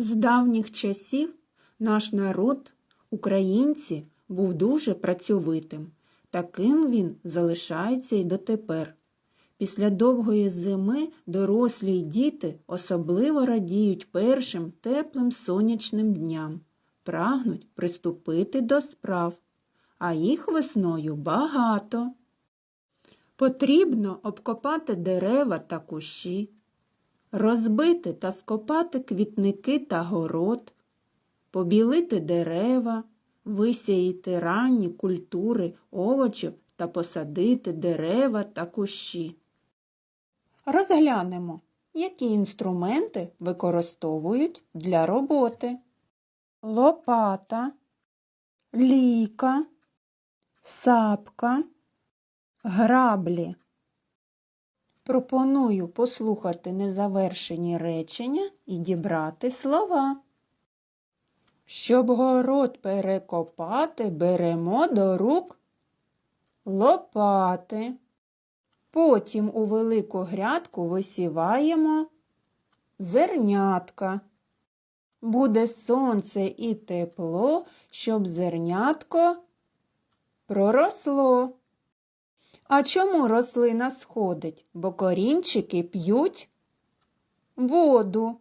З давніх часів наш народ, українці, був дуже працьовитим. Таким він залишається й дотепер. Після довгої зими дорослі й діти особливо радіють першим теплим сонячним дням, прагнуть приступити до справ, а їх весною багато. Потрібно обкопати дерева та кущі, розбити та скопати квітники та город, побілити дерева, висіяти ранні культури овочів та посадити дерева та кущі. Розглянемо, які інструменти використовують для роботи. Лопата, лійка, сапка, граблі. Пропоную послухати незавершені речення і дібрати слова. Щоб город перекопати, беремо до рук лопати. Потім у велику грядку висіваємо зернятка. Буде сонце і тепло, щоб зернятко проросло. А чому рослина сходить? Бо корінчики п'ють воду.